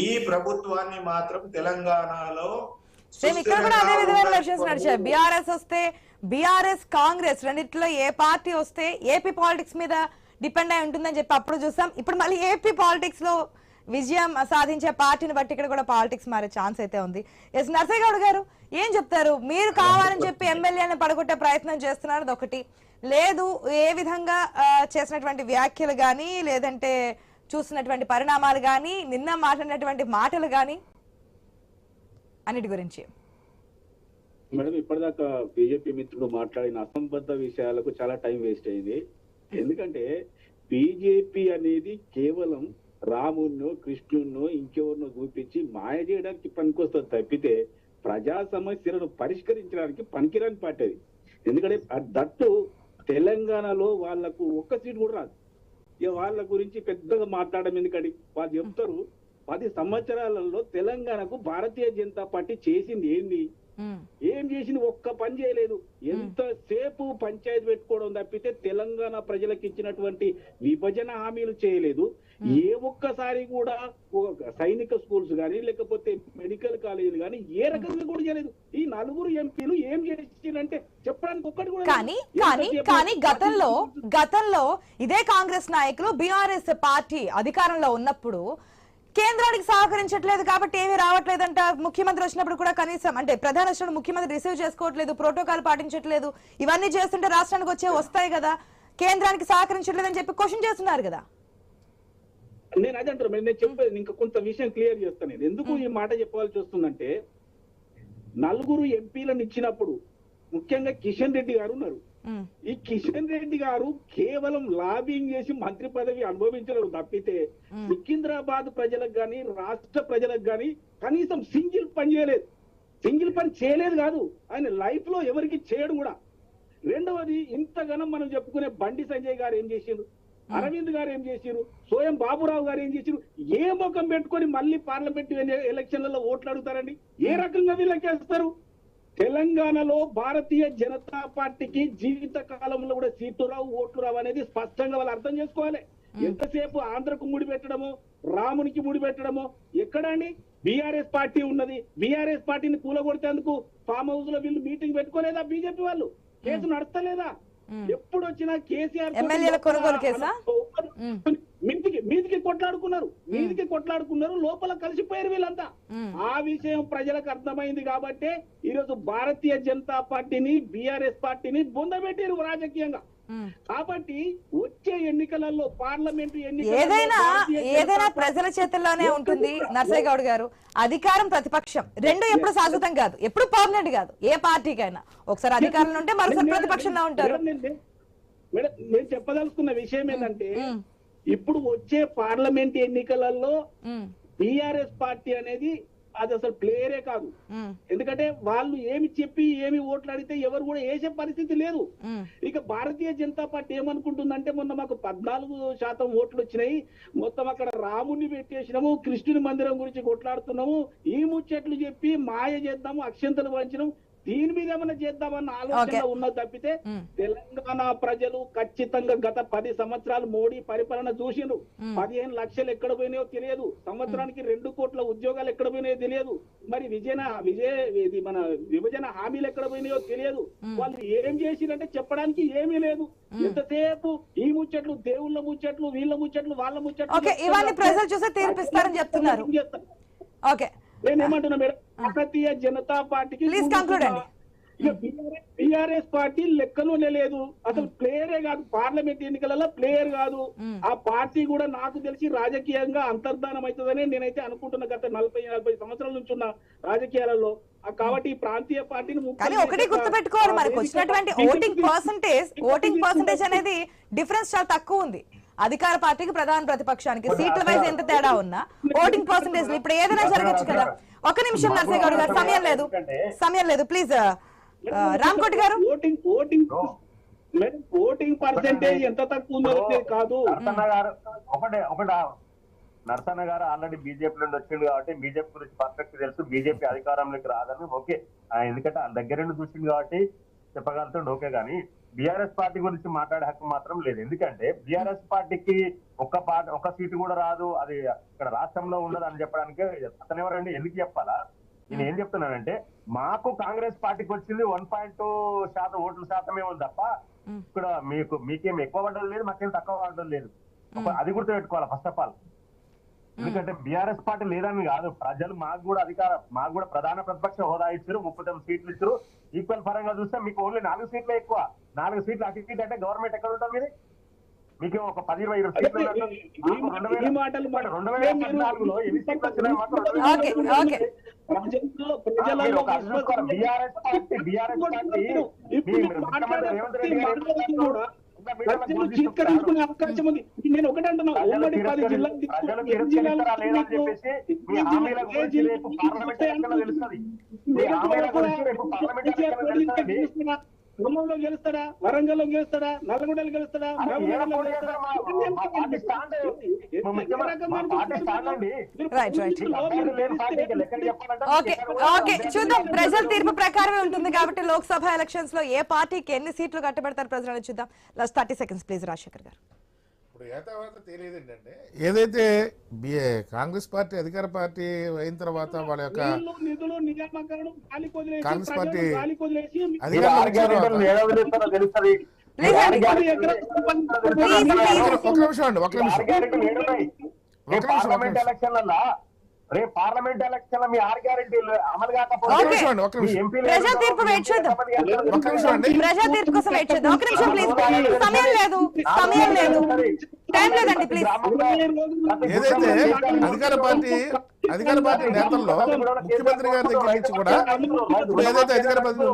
ఈ ప్రభుత్వాన్ని మాత్రం తెలంగాణలో సేమ్ ఇక్కడ కూడా అదే సుస్థిరంగా విధమైన ఎలక్షన్స్ నడిచాయి ఉండకపోవు. బీఆర్ఎస్ వస్తే బీఆర్ఎస్ కాంగ్రెస్ రెండిట్లో ఏ పార్టీ వస్తే ఏపీ పాలిటిక్స్ మీద డిపెండ్ అయి ఉంటుందని చెప్పి అప్పుడు చూసాం. ఇప్పుడు మళ్ళీ ఏపీ పాలిటిక్స్లో విజయం సాధించే పార్టీని బట్టి ఇక్కడ కూడా పాలిటిక్స్ మారే ఛాన్స్ అయితే ఉంది. ఎస్ నర్సయ్య గౌడ్ గారు ఏం చెప్తారు? మీరు కావాలని చెప్పి ఎమ్మెల్యేని పడగొట్టే ప్రయత్నం చేస్తున్నారు అదొకటి. లేదు ఏ విధంగా చేసినటువంటి వ్యాఖ్యలు కానీ లేదంటే చూసినటువంటి పరిణామాలు కానీ నిన్న మాట్లాడినటువంటి మాటలు కానీ అన్నిటి గురించి. మేడం ఇప్పటిదాకా బీజేపీ మిత్రుడు మాట్లాడిన అసంబద్ధ విషయాలకు చాలా టైం వేస్ట్ అయింది. ఎందుకంటే బీజేపీ అనేది కేవలం రామున్నో కృష్ణున్నో ఇంకెవరినో చూపించి మాయ చేయడానికి పనికొస్తుంది తప్పితే ప్రజా సమస్యలను పరిష్కరించడానికి పనికిరాని పార్టీ అది. ఎందుకంటే దట్టు తెలంగాణలో వాళ్ళకు ఒక్క సీట్ కూడా రాదు. వాళ్ళ గురించి పెద్దగా మాట్లాడడం ఎందుకంటే వాళ్ళు చెప్తారు పది సంవత్సరాలలో తెలంగాణకు భారతీయ జనతా పార్టీ చేసింది ఏంది. ఏం చేసింది? ఒక్క పని చేయలేదు. ఎంతసేపు పంచాయతీ పెట్టుకోవడం తప్పితే తెలంగాణ ప్రజలకు ఇచ్చినటువంటి విభజన హామీలు చేయలేదు. ఏ ఒక్కసారి కూడా ఒక సైనిక స్కూల్స్ కానీ లేకపోతే మెడికల్ కాలేజీలు కానీ ఏ రకంగా కూడా చేయలేదు. ఈ నలుగురు ఎంపీలు ఏం చేసిందంటే చెప్పడానికి ఒక్కటి కూడా లేదు. కానీ కానీ కానీ గతంలో గతంలో ఇదే కాంగ్రెస్ నాయకులు బీఆర్ఎస్ పార్టీ అధికారంలో ఉన్నప్పుడు కేంద్రానికి సహకరించట్లేదు కాబట్టి ఏమీ రావట్లేదంట. ముఖ్యమంత్రి వచ్చినప్పుడు కూడా కనీసం అంటే ప్రధాన వచ్చినప్పుడు ముఖ్యమంత్రి రిసీవ్ చేసుకోవట్లేదు ప్రోటోకాల్ పాటించట్లేదు. ఇవన్నీ చేస్తుంటే రాష్ట్రానికి వచ్చే వస్తాయి కదా. కేంద్రానికి సహకరించట్లేదని చెప్పి క్వశ్చన్ చేస్తున్నారు కదా. నేను అదే అంటారు నేను చెప్పేది ఇంకా కొంత విషయం క్లియర్ చేస్తాను ఎందుకు ఈ మాట చెప్పాల్సి వస్తుందంటే నలుగురు ఎంపీలను ఇచ్చినప్పుడు ముఖ్యంగా కిషన్ రెడ్డి గారు ఉన్నారు. ఈ కిషన్ రెడ్డి గారు కేవలం లాబింగ్ చేసి మంత్రి పదవి అనుభవించడం తప్పితే సికింద్రాబాద్ ప్రజలకు గాని రాష్ట్ర ప్రజలకు గాని కనీసం సింగిల్ పని చేయలేదు. సింగిల్ పని చేయలేదు కాదు. ఆయన లైఫ్లో ఎవరికి చేయడం కూడా. రెండవది ఇంతగానం మనం చెప్పుకునే బండి సంజయ్ గారు ఏం చేసిండు అరవింద్ గారు ఏం చేసిరు సోయం బాబురావు గారు ఏం చేసిరు ఏ ముఖం పెట్టుకొని మళ్ళీ పార్లమెంట్ ఎలక్షన్లలో ఓట్లు అడుగుతారండి? ఏ రకంగా వీళ్ళకేస్తారు తెలంగాణలో భారతీయ జనతా పార్టీకి జీవిత కాలంలో కూడా సీట్లు రావు ఓట్లు రావు అనేది స్పష్టంగా వాళ్ళు అర్థం చేసుకోవాలి. ఎంతసేపు ఆంధ్రకు ముడి పెట్టడము రామునికి ముడి పెట్టడము ఎక్కడండి బీఆర్ఎస్ పార్టీ ఉన్నది. బీఆర్ఎస్ పార్టీని కూలగొడితేందుకు ఫామ్ హౌస్లో వీళ్ళు మీటింగ్ పెట్టుకోలేదా బీజేపీ వాళ్ళు? కేసు నడుస్తలేదా? ఎప్పుడు వచ్చినా కేసీఆర్. మీదికి మీదికి కొట్లాడుకున్నారు మీదికి కొట్లాడుకున్నారు లోపల కలిసిపోయారు వీళ్ళంతా. ఆ విషయం ప్రజలకు అర్థమైంది కాబట్టే ఈరోజు భారతీయ జనతా పార్టీని బీఆర్ఎస్ పార్టీని బొందబెట్టారు రాజకీయంగా. కాబట్టి వచ్చే ఎన్నికలలో పార్లమెంటు ఏదైనా ఏదైనా ప్రజల చేతుల్లోనే ఉంటుంది నర్సయ్య గౌడ్ గారు. అధికారం ప్రతిపక్షం. రెండు ఎప్పుడు శాశ్వతం కాదు. ఎప్పుడు పర్మనెంట్ కాదు. ఏ పార్టీకైనా. ఒకసారి అధికారంలో ఉంటే మరోసారి ప్రతిపక్షంలో ఉంటారు. మేడం, నేను- చెప్పదలుచుకున్న విషయం ఏంటంటే. ఇప్పుడు వచ్చే పార్లమెంట్ ఎన్నికలలో ఉమ్, బీఆర్ఎస్ పార్టీ అనేది అది అసలు ప్లేయరే కాదు. ఎందుకంటే వాళ్ళు ఏమి చెప్పి ఏమి ఓట్లు అడిగితే ఎవరు కూడా వేసే పరిస్థితి లేదు. ఇక భారతీయ జనతా పార్టీ ఏమనుకుంటుందంటే మొన్న మాకు పద్నాలుగు శాతం ఓట్లు వచ్చినాయి. మొత్తం అక్కడ రాముని పెట్టేసినాము కృష్ణుని మందిరం గురించి కొట్లాడుతున్నాము. ఈ ముచ్చట్లు చెప్పి మాయ చేద్దాము అక్షంతలు వంచడం దీని మీద ఏమైనా చేద్దామన్న ఆలోచన. ఉన్నది తప్పితే. తెలంగాణ ప్రజలు ఖచ్చితంగా గత పది సంవత్సరాలు మోడీ పరిపాలన చూసిండ్రు. పదిహేను లక్షలు ఎక్కడ పోయినాయో తెలియదు. సంవత్సరానికి రెండు కోట్ల ఉద్యోగాలు ఎక్కడ పోయినాయో తెలియదు. మరి విజయన విజయ ఇది మన విభజన హామీలు ఎక్కడ పోయినాయో తెలియదు. వాళ్ళు ఏం చేసిరంటే చెప్పడానికి ఏమీ లేదు. ఎంతసేపు ఈ ముచ్చట్లు దేవుళ్ళ ముచ్చట్లు వీళ్ళ ముచ్చట్లు వాళ్ళ ముచ్చట్లు ఇవన్నీ ప్రజలు తీర్పిస్తారని చెప్తున్నారు. ఓకే. నేను ఏమంటున్నా మేడం? భారతీయ జనతా పార్టీకి. బీఆర్ఎస్ పార్టీ లెక్కలోనే లేదు అసలు ప్లేయరే కాదు పార్లమెంట్ ఎన్నికలలో ప్లేయర్ కాదు. ఆ పార్టీ కూడా నాకు తెలిసి రాజకీయంగా అంతర్ధానం అవుతుందని నేనైతే అనుకుంటున్నా గత నలభై నలభై సంవత్సరాల నుంచి ఉన్న రాజకీయాలలో. కాబట్టి ఈ ప్రాంతీయ పార్టీని కానీ ఒకటి చేసి గుర్తు పెట్టుకోవాలి ఆ మనకు వచ్చినటువంటి ఓటింగ్ పర్సంటేజ్ ఓటింగ్ పర్సంటేజ్ అనేది డిఫరెన్స్ చాలా తక్కువ ఉంది. అధికార పార్టీకి ప్రధాన ప్రతిపక్షానికి. సీట్ల వైజ్ ఎంత తేడా ఉన్నా ఓటింగ్ పర్సంటేజ్ ఇప్పుడు ఏదైనా జరగచ్చు కదా. ఒక నిమిషం నర్సయ్య గౌడ్ గారు సమయం లేదు. సమయం లేదు please Ramkoti garu? Voting voting madam voting percentage ఎంత తక్కువ ఉందో కాదు. నరసన్న గారు ఒకటే ఒకటి నరసన్న గారు ఆల్రెడీ బీజేపీ నుండి వచ్చిండు కాబట్టి బీజేపీ గురించి పర్ఫెక్ట్ తెలుసు. బీజేపీ అధికారంలోకి రాదని ఓకే. ఎందుకంటే ఆ దగ్గర నుండి చూసిండు కాబట్టి చెప్పగలుగుతుండే ఓకే కానీ బీఆర్ఎస్ పార్టీ గురించి మాట్లాడే హక్కు మాత్రం లేదు. ఎందుకంటే బీఆర్ఎస్ పార్టీకి ఒక్క పార్టీ ఒక్క సీటు కూడా రాదు. అది ఇక్కడ రాష్ట్రంలో ఉండదు అని చెప్పడానికి అతను ఎవరండి ఎందుకు చెప్పాలా? నేను ఏం చెప్తున్నానంటే మాకు కాంగ్రెస్ పార్టీకి వచ్చింది వన్ పాయింట్ టూ శాతం ఓట్ల శాతమే ఉంది తప్ప ఇక్కడ మీకు మీకేం ఎక్కువ పడడం లేదు మాకేం తక్కువ పడడం లేదు. అది గుర్తు పెట్టుకోవాలి ఫస్ట్ ఆఫ్ ఆల్ ఎందుకంటే బీఆర్ఎస్ పార్టీ లేదని కాదు. ప్రజలు మాకు కూడా అధికారం. మాకు కూడా ప్రధాన ప్రతిపక్ష హోదా ఇచ్చారు. ముప్పై తొమ్మిది సీట్లు ఇచ్చారు. ఈక్వల్ పరంగా చూస్తే మీకు ఓన్లీ నాలుగు సీట్లే ఎక్కువ. నాలుగు సీట్లు అటు ఇటు అంటే గవర్నమెంట్ ఎక్కడ ఉంటుంది మీది? మీకు ఒక పది ఇరవై ఇరవై సీట్లు రెండు వేల- పద్నాలుగులో ఎన్ని సీట్లు వచ్చినాయి BRS party BRS party Revanth Reddy garu ప్రజలు. చీత్కరించుకునే అవకాశం ఉంది. నేను ఒకటే అంటున్నా ఉమ్మడి పది జిల్లాలు తీసుకుంటే ఖమ్మంలో గెలుస్తాడా? వరంగల్లో గెలుస్తాడా? నల్లగొండలో గెలుస్తాడా? పోటీ గెలుస్తాడా? చూద్దాం. ప్రజల తీర్పు ప్రకారమే ఉంటుంది కాబట్టి లోక్సభ ఎలక్షన్స్లో ఏ పార్టీకి ఎన్ని సీట్లు కట్టబెడతారు ప్రజలు అనేది చూద్దాం. Last thirty seconds please Rajasekhar garu. ఏదైతే బిఏ కాంగ్రెస్ పార్టీ అధికార పార్టీ అయిన తర్వాత వాళ్ళ యొక్క కాంగ్రెస్ పార్టీ. ఒక నిమిషం అండి ఒక నిమిషం. ఒక నిమిషం, ఒక పార్లమెంట్ నిమిషం. ఎలక్షన్లలో రేపు పార్లమెంట్ ఎలక్షన్ మీ ఆరు గ్యారెంటీలు అమలు ఒక Okay. నిమిషం అండి ఒక నిమిషం. ప్రజా తీర్పు వెయిట్ చేద్దాం. ఒక నిమిషం అండి. ప్రజా తీర్పు కోసం వెయిట్ చేద్దాం. ఒక నిమిషం ప్లీజ్. సమయం లేదు. సమయం లేదు. టైం లేదండి ప్లీజ్. ఏదైతే అధికార పార్టీ అధికార పార్టీ నేతల్లో ముఖ్యమంత్రి గారి దగ్గర నుంచి కూడా ఇప్పుడు ఏదైతే అధికార పార్టీ